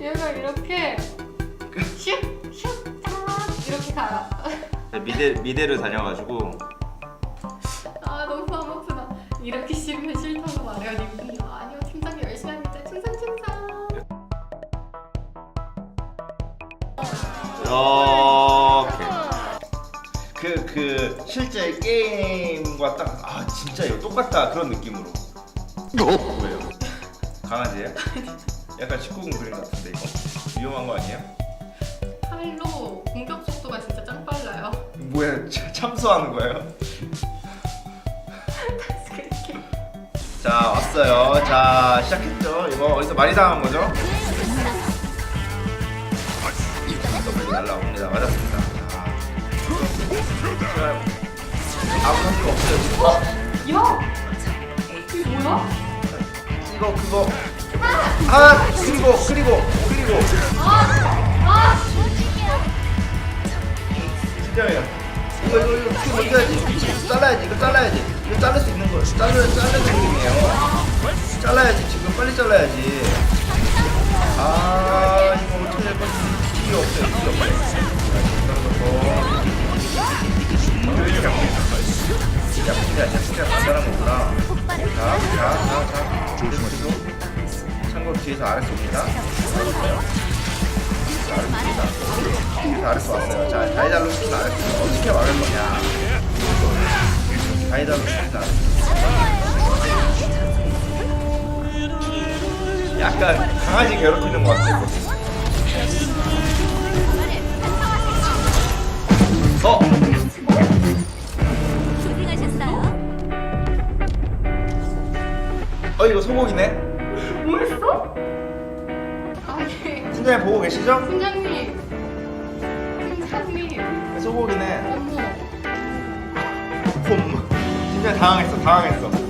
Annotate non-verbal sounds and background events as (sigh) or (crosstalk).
얘가 이렇게 슉슉 이렇게 가요. 미대 미대를 다녀가지고 아 너무 마음 아프다. 이렇게 싫으면 싫다고 말해요. 아니요, 팀장님 열심히 합니다. 칭찬 칭찬. 이렇게 그 그 실제 게임과 딱 아 진짜 이거 똑같다 그런 느낌으로 뭐예요? 강아지예요? 약간 19금 그림 같은데 이거 위험한 거 아니에요? 팔로 공격 속도가 진짜 짱 빨라요. 뭐야 차- 참수하는 거예요? 그렇게. (laughs) 자 왔어요. 자 시작했죠. 이거 어디서 많이 당한 거죠? 더블이 날라옵니다. 맞았습니다. 자, 아무 할수 없어요. 지금. 야! 이게 뭐야? 이거 그거 아 그리고 그리고 그리고 아! 진짜예요. 이거 이거 이거 이거 먼저 해야지. 잘라야지. 이거 잘라야지. 이거 자를 수 있는 거. 자르 자르는 느낌이에요. 잘라야지. 지금 빨리 잘라야지. 아 이거 어떻게 될 건지 길이 없어요. 길이 없어요. 야, 진짜 진짜 간단한 거구나. 자, 자, 자, 자. 조심하시고. 참고로 뒤에서 아래서 옵니다. 자, 아래서 옵니다. 뒤에서 아래서 왔어요. 자, 다이달로 시킨 아래서 어떻게 막을 거냐. 다이달로 시킨 아래서. 약간 강아지 괴롭히는 것 같아. 어? 어, 이거 소고기네? 뭐 했어? 아니, 팀장님 보고 계시죠? 팀장님. 팀장님. 소고기네. 어머. 홈. 팀장 당황했어, 당황했어.